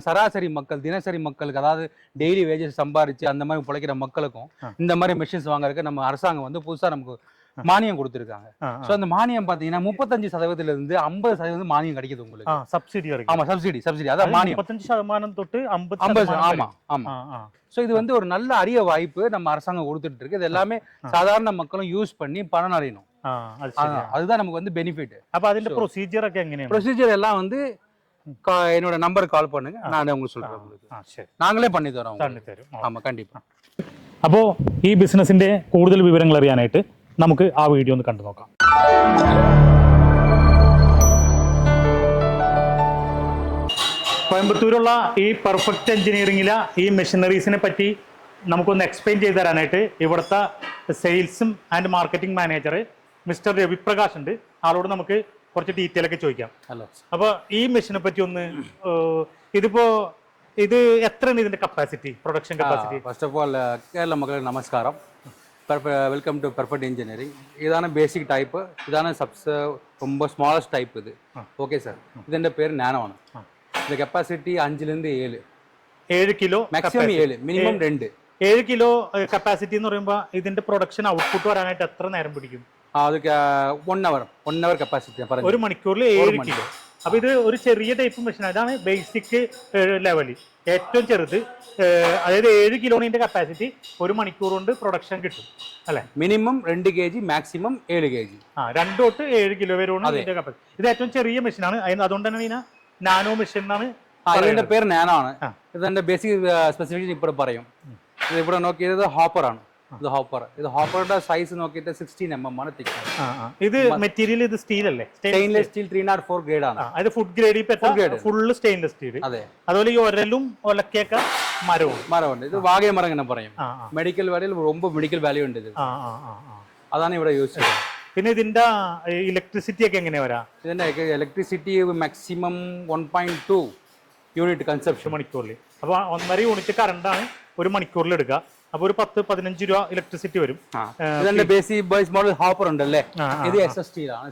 சராசரி மக்கள் தினசரி மக்களுக்கு அதாவது டெய்லி வேஜஸ் சம்பாரிச்சு அந்த மாதிரி பிழைக்கிற மக்களுக்கும் ஆ. இந்த மாதிரி மிஷின்ஸ் வாங்குறதுக்கு நம்ம அரசாங்கம் வந்து புதுசா நமக்கு மானியம் கொடுத்துருக்காங்க ஸோ அந்த மானியம் பார்த்தீங்கன்னா முப்பத்தஞ்சு சதவீதத்துல இருந்து ஐம்பது சதவீதம் மானியம் கிடைக்குது உங்களுக்கு சப்சிடி வரைக்கும் ஆமா சப்சிடி சப்சிடி அதான் மானியம் முப்பத்தஞ்சு சதமானம் தொட்டு ஐம்பது ஐம்பது சதமானம் ஆமா ஆமா வரைக்கும். ஆ, ஆ. ஸோ இது வந்து ஒரு நல்ல அரிய வாய்ப்பு நம்ம அரசாங்கம் கொடுத்துட்டு இருக்கு இது எல்லாமே ஆ. சாதாரண மக்களும் யூஸ் பண்ணி பணம் அடையணும் ആ, അത് ശരിയാ. அதான், அதுதான் நமக்கு வந்து பெனிஃபிட் അപ്പൊ അതിന്റെ So- പ്രൊസീജിയർ ഒക്കെ എങ്ങനെയാണ് ப்ரொசீஜர் எல்லாம் வந்து கா- என்னோட நம்பருக்கு கால் பண்ணுங்க நான் உங்களுக்கு சொல்றேன் உங்களுக்கு ആ ശരി நாங்களே பண்ணி தரோம் உங்களுக்கு. തണ്ണി തരും ആ. ஆமா கண்டிப்பா അപ്പോൾ ഈ ബിസിനസിന്റെ കൂടുതൽ വിവരങ്ങൾ അറിയാനായിട്ട് നമുക്ക് ആ വീഡിയോ ഒന്ന് കണ്ടു നോക്കാം കോയമ്പത്തൂരുള്ള ഈ പെർഫെക്റ്റ് എഞ്ചിനീയറിംഗിലെ ഈ മെഷീനറീസിനെ പറ്റി നമുക്കൊന്ന് എക്സ്പ്ലെയിൻ ചെയ്ത് തരാനായിട്ട് ഇവിടുത്തെ സെയിൽസും and marketing manager mister Raviprakash ഉണ്ട് ആളോട് നമുക്ക് കുറച്ച് ഡീറ്റെയിൽ ഒക്കെ ചോദിക്കാം ஹலோ അപ്പൊ ഈ മെഷീനെ പറ്റി ഒന്ന് ഏഹ്, ഇതിപ്പോ ഇത് എത്രയാണ് ഇതിന്റെ capacity production capacity first of all Kerala மக்களுக்கு நமஸ்காரம் வெல்கம் டு பெர்ஃபெக்ட் இன்ஜினியரிங் இதான பேசிக் டைப்பு இதான சப்ஸ் ரொம்ப ஸ்மாலஸ்ட் டைப் இது ആ. ஓகே சார் ഇതിന്റെ പേര് നാനോണ് ആ. இந்த கெப்பாசிட்டி அஞ்சுலேருந்து ஏழு ഏഴ് കിലോ மேக்ஸிமம் ஏழு மினிமம் ரெண்டு ഏഴ് കിലോ കപ്പാസിറ്റി എന്ന് പറയുമ്പോൾ ഇതിന്റെ പ്രൊഡക്ഷൻ ഔട്ട്പുട്ട് വരാനായിട്ട് എത്ര നേരം പിടിക്കും അതൊക്കെ one hour one hour capacity പറഞ്ഞു ഒരു മണിക്കൂറിൽ ഏഴ് കിലോ. അപ്പൊ ഇത് ഒരു ചെറിയ ടൈപ്പ് മെഷീൻ അതാണ് ബേസിക് ലെവൽ ഏറ്റവും ചെറുത് അതായത് ഏഴ് കിലോണിന്റെ കപ്പാസിറ്റി ഒരു മണിക്കൂർ കൊണ്ട് പ്രൊഡക്ഷൻ കിട്ടും. അല്ലെ? മിനിമം രണ്ട് കെ ജി മാക്സിമം ഏഴ് കെ ജി ആ രണ്ട് തൊട്ട് ഏഴ് കിലോ വരെയാണ് ഇതിന്റെ കപ്പാസിറ്റി ഇത് ഏറ്റവും ചെറിയ മെഷീനാണ് അതുകൊണ്ട് തന്നെ ഇതിനെ നാനോ മെഷീൻ എന്നാണ് അതിന്റെ പേര് നാനോ ആണ്. ഇത് ഇതിന്റെ ബേസിക് സ്പെസിഫിക്കേഷൻ ഇപ്പോൾ പറയും. ഇത് ഇവിടെ നോക്കിയത് ആണ്. ഇത് ഹോപ്പർ ഇത് ഹോപ്പറുടെ സൈസ് നോക്കിയിട്ട് സിക്സ്റ്റീൻ എം എം ആണ് തിക്നെസ് ആ, ആ. ഇത് മെറ്റീരിയൽ ഇത് സ്റ്റീൽ അല്ലേ stainless steel three nought four grade ആണ് ആ, അത് food ഗ്രേഡിൽ Food grade. Full stainless steel അതെ അതുപോലെ ഈ ഒരലും ഒലക്കയൊക്കെ മരവും മരമുണ്ട് ഇത് വാഗയ മരം എന്ന് പറയും ആ ആ മെഡിക്കൽ വാല്യൂ ரொம்ப മെഡിക്കൽ വാല്യൂ ഉണ്ട് ഇത് ആ ആ ആ ആ. അതാണ് ഇവിടെ യൂസ് ചെയ്യുന്നത് പിന്നെ ഇതിന്റെ ഇലക്ട്രിസിറ്റി ഒക്കെ എങ്ങനെയാ വരാ ഇതിന്റെ electricity maximum one point two unit ഒരു കൺസപ്ഷൻ മണിക്കൂറിൽ അപ്പൊ ഒന്നര യൂണിറ്റ് കറണ്ടാണ് ഒരു മണിക്കൂറിൽ എടുക്കുക അപ്പൊ ഒരു പത്ത് പതിനഞ്ച് രൂപ ഇലക്ട്രിസിറ്റി വരും. ഇതിന്റെ ബേസിക് ബേസ് മോഡൽ ഹോപ്പർ ഉണ്ടല്ലേ? ഇത് എസ് സ്റ്റീലാണ്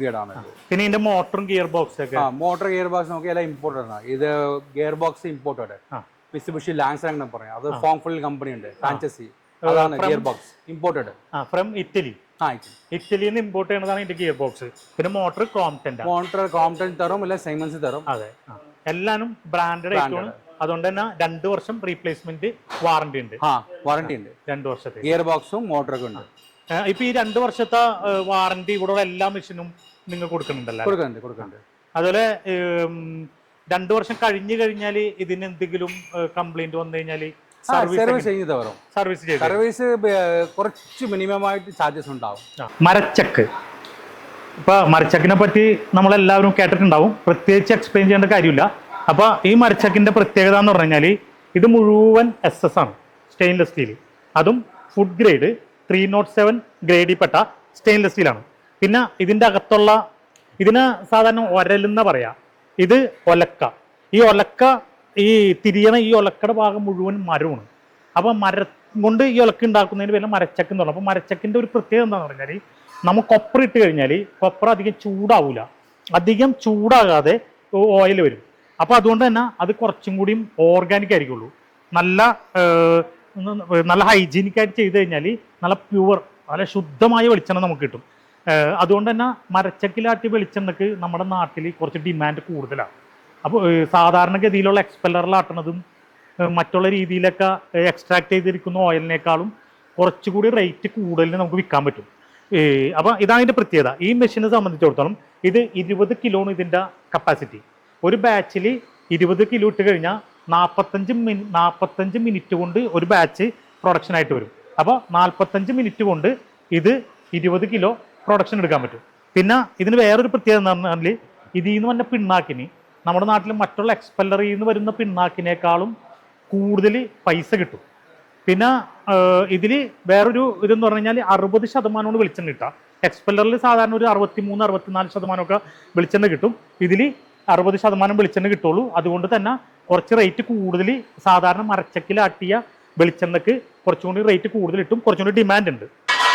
ഗ്രേഡ് ആണ്. പിന്നെ ഇതിന്റെ മോട്ടറും ഗിയർ ബോക്സ് ഒക്കെ. മോട്ടോർ ഗിയർ ബോക്സ് നോക്കി എല്ലാം ഇമ്പോർട്ടഡ് ആണ്. ഇത് ഗിയർ ബോക്സ് ഇമ്പോർട്ടഡ് ആണ് മിസ്ബുഷി ലാൻസ് പറയാം. അത് ഫോം ഫുൾ കമ്പനി ഉണ്ട്. ഫാന്റസി അതാണ് gear box imported from Italy ആ ഇറ്റലിയിൽ നിന്ന് ഇമ്പോർട്ട് ചെയ്യുന്നതാണ് ഇതിന്റെ ഗിയർ ബോക്സ് പിന്നെ മോട്ടർ കോംറ്റന്റ് മോട്ടർ കോംപ്റ്റൻ തരും അല്ലെങ്കിൽ സൈമൻസ് തരും. അതെ. എല്ലാനും ബ്രാൻഡഡ് ആയിട്ടാണ് അതുകൊണ്ട് തന്നെ രണ്ടു വർഷം റീപ്ലേസ്മെന്റ് വാറണ്ടി ഉണ്ട്. വാറണ്ടി ഉണ്ട്. രണ്ടു വർഷത്തെ. ഗിയർ ബോക്സും മോട്ടറൊക്കെ ഉണ്ട്. ഇപ്പൊ ഈ രണ്ടു വർഷത്തെ വാറണ്ടി ഇവിടെ എല്ലാ മെഷീനും നിങ്ങൾ കൊടുക്കുന്നുണ്ടല്ലോ? കൊടുക്കുന്നുണ്ട് കൊടുക്കുന്നുണ്ട്. അതുപോലെ രണ്ടു വർഷം കഴിഞ്ഞു കഴിഞ്ഞാൽ ഇതിന് എന്തെങ്കിലും കംപ്ലൈന്റ് വന്നു കഴിഞ്ഞാൽ സർവീസ് ചെയ്ത് തരും. സർവീസ് സർവീസ് കുറച്ച് മിനിമം ആയിട്ട് ചാർജസ് ഉണ്ടാവും മരച്ചക്ക്. ഇപ്പൊ മരച്ചക്കിനെ പറ്റി നമ്മളെല്ലാവരും കേട്ടിട്ടുണ്ടാവും. പ്രത്യേകിച്ച് എക്സ്പ്ലെയിൻ ചെയ്യേണ്ട കാര്യമില്ല. അപ്പൊ ഈ മരച്ചക്കിന്റെ പ്രത്യേകത എന്ന് പറഞ്ഞു കഴിഞ്ഞാൽ ഇത് മുഴുവൻ എസ് എസ് ആണ് സ്റ്റെയിൻലെസ് സ്റ്റീൽ അതും food grade three nought seven ഗ്രേഡിൽപ്പെട്ട stainless സ്റ്റീലാണ് പിന്നെ ഇതിന്റെ അകത്തുള്ള ഇതിന് സാധാരണ ഒരലെന്ന് പറയാ. ഇത് ഒലക്ക. ഈ ഒലക്ക ഈ തിരിയണ ഈ ഒലക്കയുടെ ഭാഗം മുഴുവൻ മരമാണ്. അപ്പൊ മര കൊണ്ട് ഈ ഒലക്ക ഉണ്ടാക്കുന്നതിന് പേര് മരച്ചക്ക് എന്ന് പറഞ്ഞു അപ്പൊ മരച്ചക്കിന്റെ ഒരു പ്രത്യേകത എന്താണെന്ന് പറഞ്ഞാൽ നമുക്ക് കൊപ്പർ ഇട്ട് കഴിഞ്ഞാൽ കൊപ്പർ അധികം ചൂടാവൂല. അധികം ചൂടാകാതെ ഓയിൽ വരും. അപ്പൊ അതുകൊണ്ട് തന്നെ അത് കുറച്ചും കൂടിയും ഓർഗാനിക് ആയിരിക്കുള്ളൂ. നല്ല നല്ല ഹൈജീനിക് ആയിട്ട് ചെയ്ത് കഴിഞ്ഞാൽ നല്ല പ്യുവർ നല്ല ശുദ്ധമായ വെളിച്ചെണ്ണ നമുക്ക് കിട്ടും. അതുകൊണ്ട് തന്നെ മരച്ചക്കിലാട്ടിയ വെളിച്ചെണ്ണക്ക് നമ്മുടെ നാട്ടിൽ കുറച്ച് ഡിമാൻഡ് കൂടുതലാണ്. അപ്പോൾ സാധാരണഗതിയിലുള്ള എക്സ്പെല്ലറിലാട്ടണതും മറ്റുള്ള രീതിയിലൊക്കെ എക്സ്ട്രാക്ട് ചെയ്തിരിക്കുന്ന ഓയിലിനേക്കാളും കുറച്ചുകൂടി റേറ്റ് കൂടുതലിന് നമുക്ക് വിൽക്കാൻ പറ്റും. അപ്പോൾ ഇതാണ് ഇതിന്റെ പ്രത്യേകത. ഈ മെഷീനെ സംബന്ധിച്ചിടത്തോളം ഇത് ഇരുപത് കിലോണ് ഇതിന്റെ കപ്പാസിറ്റി ഒരു ബാച്ചിൽ ഇരുപത് കിലോ ഇട്ട് കഴിഞ്ഞാൽ നാൽപ്പത്തഞ്ച് മിനി നാൽപ്പത്തഞ്ച് മിനിറ്റ് കൊണ്ട് ഒരു ബാച്ച് പ്രൊഡക്ഷൻ ആയിട്ട് വരും. അപ്പോൾ നാൽപ്പത്തഞ്ച് മിനിറ്റ് കൊണ്ട് ഇത് ഇരുപത് കിലോ പ്രൊഡക്ഷൻ എടുക്കാൻ പറ്റും. പിന്നെ ഇതിന് വേറൊരു പ്രത്യേകത എന്ന് പറഞ്ഞാൽ ഇതിൽ നിന്ന് വന്ന പിണ്ണാക്കിന് നമ്മുടെ നാട്ടിൽ മറ്റുള്ള എക്സ്പെല്ലറിയിൽ നിന്ന് വരുന്ന പിണ്ണാക്കിനേക്കാളും കൂടുതൽ പൈസ കിട്ടും. പിന്നെ ഇതിൽ വേറൊരു ഇതെന്ന് പറഞ്ഞു കഴിഞ്ഞാൽ അറുപത് ശതമാനമാണ് വെളിച്ചെണ്ണ കിട്ടുക. എക്സ്പെല്ലറിൽ സാധാരണ ഒരു അറുപത്തി മൂന്ന് അറുപത്തിനാല് ശതമാനമൊക്കെ വെളിച്ചെണ്ണ കിട്ടും. ഇതിൽ അറുപത് ശതമാനം വെളിച്ചെണ്ണ കിട്ടുള്ളൂ അതുകൊണ്ട് തന്നെ കുറച്ച് റേറ്റ് കൂടുതൽ സാധാരണ മരച്ചക്കിലാട്ടിയ വെളിച്ചെണ്ണക്ക് കുറച്ചും കൂടി റേറ്റ് കൂടുതൽ കിട്ടും കുറച്ചും കൂടി ഡിമാൻഡ് ഉണ്ട്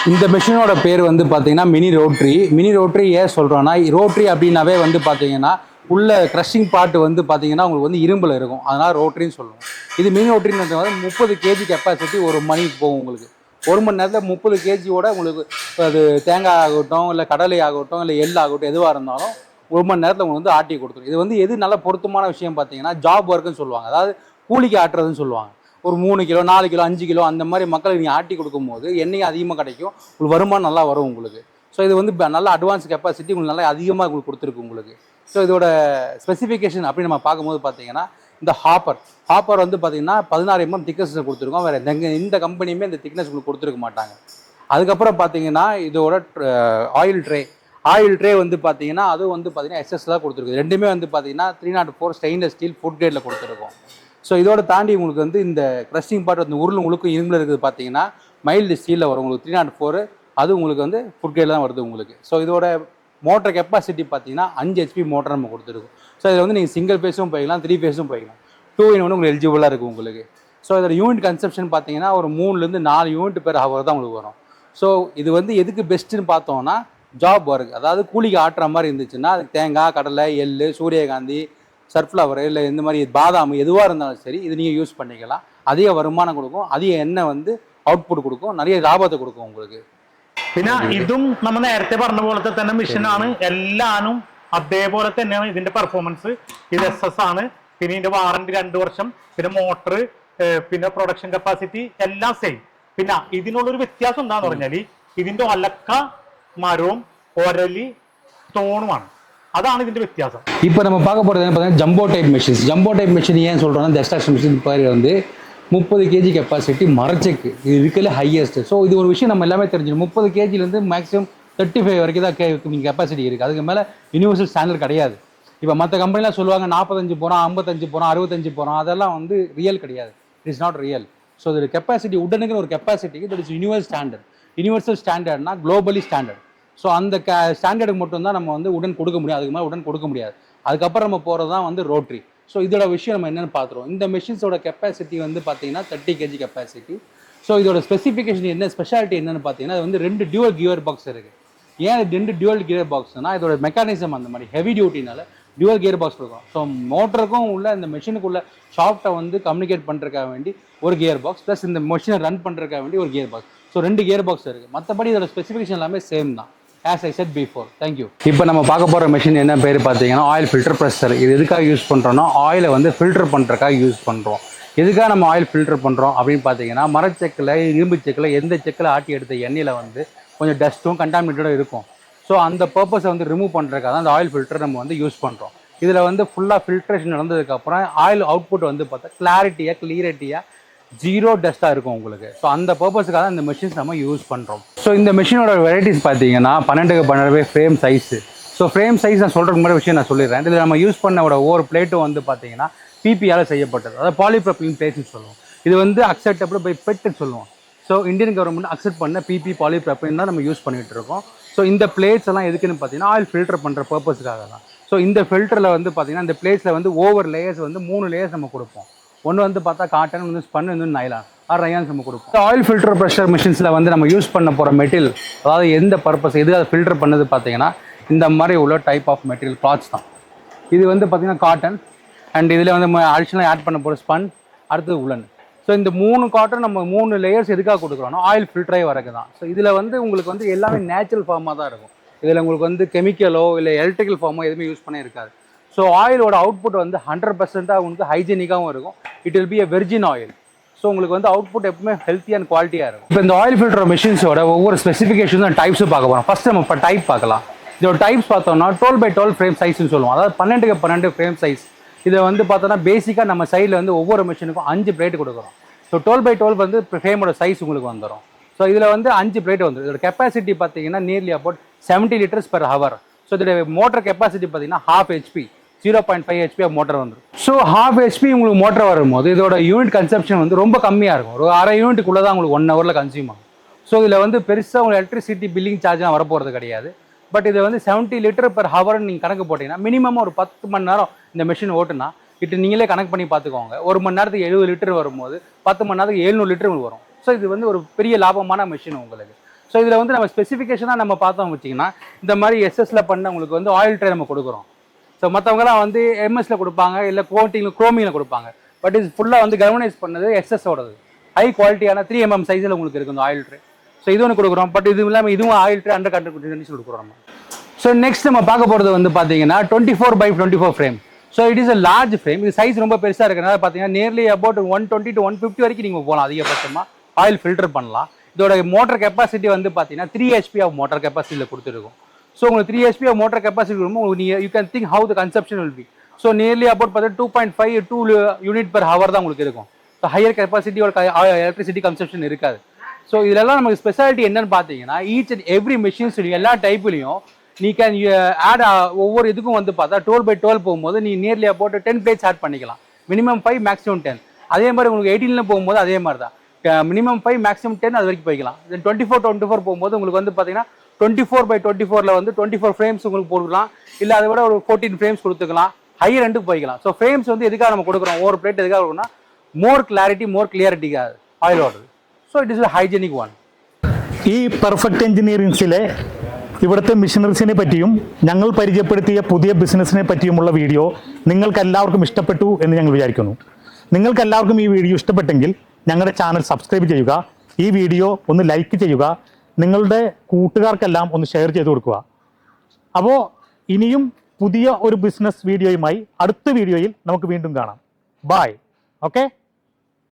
இந்த மிஷினோட பேர் வந்து பார்த்தீங்கன்னா மினி ரோட்ரி மினி ரோட்ரி ஏன் சொல்கிறோன்னா ரோட்ரி அப்படின்னாவே வந்து பார்த்தீங்கன்னா உள்ள க்ரஷிங் பார்ட் வந்து பார்த்தீங்கன்னா உங்களுக்கு வந்து இரும்பில் இருக்கும் அதனால் ரோட்டரின்னு சொல்லுவோம் இது மினி ரோட்டரின்னு வந்து முப்பது கேஜி கெப்பாசிட்டி ஒரு மணிக்கு போகும் உங்களுக்கு ஒரு மணி நேரத்தில் முப்பது கேஜியோட உங்களுக்கு அது தேங்காய் ஆகட்டும் இல்லை கடலை ஆகட்டும் இல்லை எள் ஆகட்டும் எதுவாக இருந்தாலும் ஒரு மணி நேரத்தில் உங்களுக்கு வந்து ஆட்டி கொடுத்துரும். இது வந்து எது நல்ல பொருத்தமான விஷயம் பார்த்தீங்கன்னா ஜாப் ஒர்க்குன்னு சொல்லுவாங்க. அதாவது கூலிக்கு ஆட்டுறதுன்னு சொல்லுவாங்க. ஒரு மூணு கிலோ நாலு கிலோ அஞ்சு கிலோ அந்த மாதிரி மக்களுக்கு நீங்கள் ஆட்டி கொடுக்கும்போது எண்ணெய் அதிகமாக கிடைக்கும். உங்களுக்கு வருமானம் நல்லா வரும் உங்களுக்கு. ஸோ இது வந்து நல்ல அட்வான்ஸ் கெப்பாசிட்டி உங்களுக்கு நல்லா அதிகமாக உங்களுக்கு கொடுத்துருக்கு உங்களுக்கு. ஸோ இதோட ஸ்பெசிஃபிகேஷன் அப்படி நம்ம பார்க்கும்போது பார்த்தீங்கன்னா இந்த ஹாப்பர் ஹாப்பர் வந்து பார்த்தீங்கன்னா பதினாறு எம்எம் திக்னஸ் கொடுத்துருக்கோம். வேறு எந்த இந்த கம்பெனியுமே இந்த திக்னஸ் உங்களுக்கு கொடுத்துருக்க மாட்டாங்க. அதுக்கப்புறம் பார்த்தீங்கன்னா இதோட ஆயில் ட்ரே ஆயில் ட்ரே வந்து பார்த்தீங்கன்னா அதுவும் வந்து பார்த்தீங்கன்னா எஸ்எஸ் தான் கொடுத்துருக்கு ரெண்டுமே வந்து பார்த்தீங்கன்னா three nought four stainless steel food கிரேடில் கொடுத்துருக்கோம். ஸோ இதோட தாண்டி உங்களுக்கு வந்து இந்த க்ரஷிங் பாட் அந்த உருள் உங்களுக்கு இரும்பில் இருக்குது பார்த்தீங்கன்னா மைல்டு ஸ்டீலில் வரும் உங்களுக்கு த்ரீ நாட் ஃபோர் அது உங்களுக்கு வந்து ஃபுட் கிரேடில் தான் வருது உங்களுக்கு. ஸோ இதோட மோட்டர் கெப்பாசிட்டி பார்த்தீங்கன்னா அஞ்சு ஹெச்பி மோட்டர் நம்ம கொடுத்துருக்கோம். ஸோ இதில் வந்து நீங்கள் சிங்கிள் ஃபேஸும் போய்க்கலாம் த்ரீ ஃபேஸும் போய்க்கலாம். டூ இன் ஒன்று உங்களுக்கு எலிஜிபிளாக இருக்கும் உங்களுக்கு. ஸோ இதோட யூனிட் கன்செப்ஷன் பார்த்தீங்கன்னா ஒரு மூணுலேருந்து நாலு யூனிட் பெர் ஹவர் தான் உங்களுக்கு வரும். ஸோ இது வந்து எதுக்கு பெஸ்ட்டுன்னு பார்த்தோம்னா ஜாப் ஒர்க் அதாவது கூலிக்கு ஆட்டுற மாதிரி இருந்துச்சுன்னா அதுக்கு தேங்காய் கடலை எள் சூரியகாந்தி சர்ஃப்ளவர் இல்லை இந்த மாதிரி பாதாம் எதுவாக இருந்தாலும் சரி இது நீங்கள் யூஸ் பண்ணிக்கலாம் அதிக வருமானம் கொடுக்கும் அதிக எண்ணெய் வந்து അഔട്ട്പുട്ട് കൊടുക്കും நிறைய ലാഭത്തെ കൊടുക്കും உங்களுக்கு പിന്നെ ഇതും നമ്മൾ നേരത്തെ പറഞ്ഞ പോലത്തെ തന്നെ മെഷീനാണ് എല്ലാനും അതേപോലെ തന്നെയാണ് ഇതിന്റെ പെർഫോമൻസ് ഇത് എസ് എസ് ആണ് പിന്നെ ഇതിന്റെ വാറന്റി രണ്ടു വർഷം പിന്നെ മോട്ടർ പിന്നെ പ്രൊഡക്ഷൻ കപ്പാസിറ്റി എല്ലാം സെയിം പിന്നെ ഇതിനുള്ളൊരു വ്യത്യാസം എന്താന്ന് പറഞ്ഞാല് ഇതിന്റെ ഒലക്ക മരവും ഒരലി സ്റ്റോണുമാണ് അതാണ് ഇതിന്റെ വ്യത്യാസം இப்போ நம்ம பார்க்க போகிறது என்ன பார்த்தீங்கன்னா jumbo type machines jumbo type machine ஏன் சொல்கிறோன்னா இந்த எக்ஸ்ட்ராக்ஷன் மிஷின் பேர் வந்து முப்பது கேஜி கெப்பாசிட்டி மரச்செக்கு இது இருக்கல ஹையஸ்ட் ஸோ இது ஒரு விஷயம் நம்ம எல்லாமே தெரிஞ்சிடும் முப்பது கேஜிலேருந்து மேக்ஸிமம் தேர்ட்டி ஃபைவ் வரைக்கும் தான் கே கெப்பாசிட்டி இருக்குது அதுக்கு மேலே யூனிவர்சல் ஸ்டாண்டர்ட் கிடையாது இப்போ மற்ற கம்பெனிலாம் சொல்லுவாங்க நாற்பத்தஞ்சு போகிறோம் ஐம்பத்தஞ்சு போகிறோம் அறுபத்தஞ்சு போகிறோம் அதெல்லாம் வந்து ரியல் கிடையாது it is not real so இது கெப்பாசிட்டி உடனுக்குன்னு ஒரு கெப்பாசிட்டிக்கு that is universe standard universal ஸ்டாண்டர்ட்னா globally standard so அந்த க ஸ்டாண்டர்டுக்கு மட்டும்தான் நம்ம வந்து உடன் கொடுக்க முடியும். அதுக்கு மேலே உடன் கொடுக்க முடியாது. அதுக்கப்புறம் நம்ம போகிறது தான் வந்து ரோட்ரி ஸோ இதோட விஷயம் நம்ம என்னென்னு பார்த்துருவோம் இந்த மெஷின்ஸோட கெப்பாசிட்டி வந்து பார்த்தீங்கன்னா தேர்ட்டி கேஜி கெப்பாசிட்டி ஸோ இதோட ஸ்பெசிஃபிகேஷன் என்ன ஸ்பெஷாலிட்டி என்னன்னு பார்த்தீங்கன்னா அது வந்து ரெண்டு டியூவல் கியர் பாக்ஸ் இருக்குது ஏன் இது ரெண்டு டியூவல் கியர் பாக்ஸ்னால் இதோட மெக்கானிசம் அந்த மாதிரி ஹெவி டியூட்டினால டியூவல் கியர் பாக்ஸ் இருக்கும். ஸோ மோட்டருக்கும் உள்ள இந்த மெஷினுக்குள்ள ஷாஃப்ட்டை வந்து கம்யூனிகேட் பண்ணுறதுக்காக வேண்டி ஒரு கியர் பாக்ஸ் ப்ளஸ் இந்த மெஷினை ரன் பண்ணுறதுக்காக வேண்டி ஒரு கியர் பாக்ஸ் ஸோ ரெண்டு கியர் பாக்ஸ் இருக்குது மற்றபடி இதோட ஸ்பெசிஃபிகேஷன் எல்லாமே சேம் தான். As I said before thank you இப்போ நம்ம பார்க்க போகிற மிஷின் என்ன பேர் பார்த்தீங்கன்னா ஆயில் ஃபில்டர் ப்ரெஷர் இது எதுக்காக யூஸ் பண்ணுறோன்னா ஆயிலை வந்து ஃபில்டர் பண்ணுறதுக்காக யூஸ் பண்ணுறோம் எதுக்காக நம்ம ஆயில் ஃபில்டர் பண்ணுறோம் அப்படின்னு பார்த்தீங்கன்னா மரச்செக்கில் இரும்பு செக்கில் எந்த செக்கில் ஆட்டி எடுத்த எண்ணெயில் வந்து கொஞ்சம் டஸ்ட்டும் கண்டாமினேட்டடும் இருக்கும். ஸோ அந்த பர்பஸை வந்து ரிமூவ் பண்ணுறதுக்காக தான் அந்த ஆயில் ஃபில்டர் நம்ம வந்து யூஸ் பண்ணுறோம் இதில் வந்து ஃபுல்லாக ஃபில்ட்ரேஷன் நடந்ததுக்கப்புறம் ஆயில் அவுட்புட் வந்து பார்த்தா கிளாரிட்டியாக கிளியரிட்டியாக ஜீரோ டஸ்ட்டாக இருக்கும் உங்களுக்கு. ஸோ அந்த பர்பஸுக்காக இந்த மிஷின்ஸ் நம்ம யூஸ் பண்ணுறோம் ஸோ இந்த மிஷினோட வெரைட்டிஸ் பார்த்தீங்கன்னா பன்னெண்டுக்கு பன்னெண்டு frame size so frame size நான் சொல்கிறதுக்கு முன்னாடி விஷயம் நான் சொல்லிடுறேன். இதில் நம்ம யூஸ் பண்ண ஒவ்வொரு பிளேட்டும் வந்து பார்த்தீங்கன்னா பிபியால் செய்யப்பட்டது. அதாவது பாலிப்ரப்பிங் பிளேட்ஸ்னு சொல்லுவோம். இது வந்து அக்செப்டபிள் பை பெட்டுன்னு சொல்லுவோம். ஸோ இந்தியன் கவர்மெண்ட் அக்செப்ட் பண்ண பிபி பாலிப்ரப்பின் தான் நம்ம யூஸ் பண்ணிகிட்டு இருக்கோம். ஸோ இந்த பிளேட்ஸ் எல்லாம் எதுக்குன்னு பார்த்தீங்கன்னா ஆயில் ஃபில்டர் பண்ணுற பர்பஸ்க்காக தான். ஸோ இந்த ஃபில்டரில் வந்து பார்த்தீங்கன்னா இந்த பிளேட்ஸில் வந்து ஓவர் லேயர்ஸ் வந்து மூணு லேயர்ஸ் நம்ம கொடுப்போம். ஒன்று வந்து பார்த்தா காட்டன் வந்து ஸ்பன் வந்து நைலான் ஆர் ரயான்ஸ் நம்ம கொடுப்போம். ஆயில் ஃபில்டர் ப்ரெஷர் மிஷின்ஸில் வந்து நம்ம யூஸ் பண்ண போகிற மெட்டீரியல் அதாவது எந்த பர்பஸ் எது அதை ஃபில்டர் பண்ணது பார்த்தீங்கன்னா இந்த மாதிரி உள்ள டைப் ஆஃப் மெட்டீரியல் கிளாத்ஸ் தான். இது வந்து பார்த்தீங்கன்னா காட்டன் அண்ட் இதில் வந்து நம்ம அடிஷனலாக ஆட் பண்ண போகிற ஸ்பன் அடுத்தது உலன் ஸோ இந்த மூணு காட்டன் நம்ம மூணு லேயர்ஸ் எதுக்காக கொடுக்குறோம்னா ஆயில் ஃபில்டரே வரக்கு தான் ஸோ இதில் வந்து உங்களுக்கு வந்து எல்லாமே நேச்சுரல் ஃபார்மாக தான் இருக்கும். இதில் உங்களுக்கு வந்து கெமிக்கலோ இல்லை எலக்ட்ரிக்கல் ஃபார்மோ எதுவுமே யூஸ் பண்ணே இருக்காது. ஸோ ஆயிலோட அவுட்புட் வந்து ஹண்ட்ரட் பர்சன்ட்டாக உங்களுக்கு ஹைஜீனிக்காகவும் இருக்கும். It will be a virgin oil so உங்களுக்கு வந்து அவுட்புட் எப்பவுமே ஹெல்த்தி அண்ட் குவாலிட்டியாக இருக்கும். இப்போ இந்த ஆயில் ஃபில்டர் மிஷின்ஸோட ஒவ்வொரு ஸ்பெசிஃபிகேஷன் அண்ட் டைப்ஸும் பார்க்க போகிறோம் ஃபர்ஸ்ட் நம்ம இப்போ டைப் பார்க்கலாம். இதோட டைப்ஸ் பார்த்தோம்னா டுவெல் பை டுவெல் ஃப்ரேம் சைஸ்னு சொல்லுவோம். அதாவது பன்னெண்டுக்கு பன்னெண்டு ஃப்ரேம் சைஸ் இதை வந்து பார்த்தோன்னா பேசிக்காக நம்ம சைடில் வந்து ஒவ்வொரு மிஷினுக்கும் அஞ்சு பிளேட் கொடுக்குறோம். ஸோ டுவெல் பை டுவெல் வந்து ஃப்ரேமோட சைஸ் உங்களுக்கு வந்துடும் ஸோ இதில் வந்து அஞ்சு பிளேட் வந்துடும் இதோட கெப்பாசிட்டி பார்த்தீங்கன்னா nearly about seventy litres per hour so இதோட மோட்டர் கெப்பாசிட்டி பார்த்தீங்கன்னா half HP zero point five HP motor வந்துடும் ஸோ ஹாஃப் ஹெச்பி உங்களுக்கு மோட்டர் வரும்போது இதோட யூனிட் கன்சப்ஷன் வந்து ரொம்ப கம்மியாக இருக்கும். ஒரு அரை யூனிட்டுக்குள்ளே தான் உங்களுக்கு ஒன் ஹவரில் கன்சியூம் ஆகும். ஸோ இதில் வந்து பெருசாக உங்களுக்கு எலக்ட்ரிசிட்டி பில்லிங் சார்ஜ்லாம் வரப்போகிறது கிடையாது. பட் இது வந்து செவன்ட்டி லிட்டர் பர் ஹவர்னு நீங்கள் கணக்கு போட்டிங்கன்னா மினிமம் ஒரு பத்து மணி நேரம் இந்த மிஷின் ஓட்டுனா இட்டு நீங்களே கணக்கு பண்ணி பார்த்துக்கோங்க. ஒரு மணி நேரத்துக்கு எழுபது லிட்டர் வரும்போது பத்து மணி நேரத்துக்கு எழுநூறு லிட்டர் வரும். ஸோ இது வந்து ஒரு பெரிய லாபமான மிஷின் உங்களுக்கு. ஸோ இதில் வந்து நம்ம ஸ்பெசிஃபிகேஷனாக நம்ம பார்த்தோம் வச்சிங்கன்னா இந்த மாதிரி எஸ்எஸ்ல பண்ண உங்களுக்கு வந்து ஆயில் ட்ரே நம்ம கொடுக்குறோம். ஸோ மற்றவங்கலாம் வந்து எம்எஸ்ல கொடுப்பாங்க இல்லை கோட்டிங்கில் குரோமிங்கில் கொடுப்பாங்க. பட் இது ஃபுல்லாக வந்து கவர்னைஸ் பண்ணது எஸ்எஸோடது ஹை குவாலிட்டியான த்ரீ எம்எம் சைஸில் உங்களுக்கு இருக்குது இந்த ஆயில் ட்ரே ஸோ இது ஒன்று கொடுக்குறோம். பட் இது இல்லாமல் இதுவும் ஆயில் ட்ரே அண்டர் கண்டர் கொடுக்குறோம். நம்ம ஸோ நெக்ஸ்ட் நம்ம பார்க்க போகிறது வந்து பார்த்தீங்கன்னா twenty four by twenty four frame so it is a large frame இது சைஸ் ரொம்ப பெருசாக இருக்கிறனால பார்த்தீங்கன்னா nearly about one twenty to one fifty வரைக்கும் நீங்கள் போகலாம் அதிகபட்சமாக ஆயில் ஃபில்டர் பண்ணலாம். இதோட மோட்டர் கெப்பாசிட்டி வந்து பார்த்தீங்கன்னா த்ரீ ஹெச்பி ஆஃப் மோட்டர் கெப்பாசிட்டியில் கொடுத்துருக்கும். ஸோ உங்களுக்கு three HP of motor capacity இருக்கும் உங்களுக்கு you can think how the consumption will be so nearly about பார்த்தீங்கன்னா two point five two unit per hour தான் உங்களுக்கு இருக்கும். ஸோ ஹையர் கெப்பாசிட்டியோட எலக்ட்ரிசிட்டி கன்சப்ஷன் இருக்காது. ஸோ இதெல்லாம் நமக்கு ஸ்பெஷாலிட்டி என்னன்னு பார்த்தீங்கன்னா ஈச் அண்ட் எவ்ரி மிஷின்ஸ் எல்லா டைப்லையும் நீ கேன் ஆட் ஒவ்வொரு இதுக்கும் வந்து பார்த்தா டுவெல் பை டுவெல் போகும்போது நீ நியர்லி போட்டு டென் பிளேட்ஸ் ஆட் பண்ணிக்கலாம் மினிமம் ஃபைவ் மேக்ஸிமம் டென் அதே மாதிரி உங்களுக்கு எயிட்டீனில் போகும்போது அதே மாதிரி தான் மினிமம் ஃபைவ் மேக்ஸிமம் டென் அது வரைக்கும் போய்க்கலாம் then twenty four twenty four போகும்போது உங்களுக்கு வந்து பார்த்தீங்கன்னா டுவெண்ட்டி ஃபோர் பை டுவெண்ட்டி ஃபோரில் வந்து டுவெண்ட்டி ஃபோர் ஃப்ரேம்ஸ் உங்களுக்கு போட்டுக்கலாம் இல்லை அதை விட ஒரு ஃபோர்டீன் ஃப்ரேம்ஸ் கொடுத்துக்கலாம் ஹையர் ரெண்டுக்கு போய்க்கலாம் ஸோ ஃப்ரேம்ஸ் வந்து எதுக்காக நம்ம கொடுக்குறோம் ஒவ்வொரு பிளேட் எதுக்காக கொடுக்கணும்னா more clarity more கிளியாரிட்டிக்காக ஆயிலோடது so it is hygienic one ഈ പെർഫെക്റ്റ് എഞ്ചിനീയറിംഗ്സിലെ ഇവിടുത്തെ മിഷനറീസിനെ പറ്റിയും ഞങ്ങൾ പരിചയപ്പെടുത്തിയ പുതിയ ബിസിനസ്സിനെ പറ്റിയുമുള്ള വീഡിയോ നിങ്ങൾക്ക് എല്ലാവർക്കും ഇഷ്ടപ്പെട്ടു എന്ന് ഞങ്ങൾ വിചാരിക്കുന്നു. നിങ്ങൾക്ക് എല്ലാവർക്കും ഈ വീഡിയോ ഇഷ്ടപ്പെട്ടെങ്കിൽ ഞങ്ങളുടെ ചാനൽ സബ്സ്ക്രൈബ് ചെയ്യുക ഈ വീഡിയോ ഒന്ന് ലൈക്ക് ചെയ്യുക നിങ്ങളുടെ കൂട്ടുകാർക്കെല്ലാം ഒന്ന് ഷെയർ ചെയ്ത് കൊടുക്കുക. അപ്പോൾ ഇനിയും പുതിയ ഒരു ബിസിനസ് വീഡിയോയുമായി അടുത്ത വീഡിയോയിൽ നമുക്ക് വീണ്ടും കാണാം. Bye okay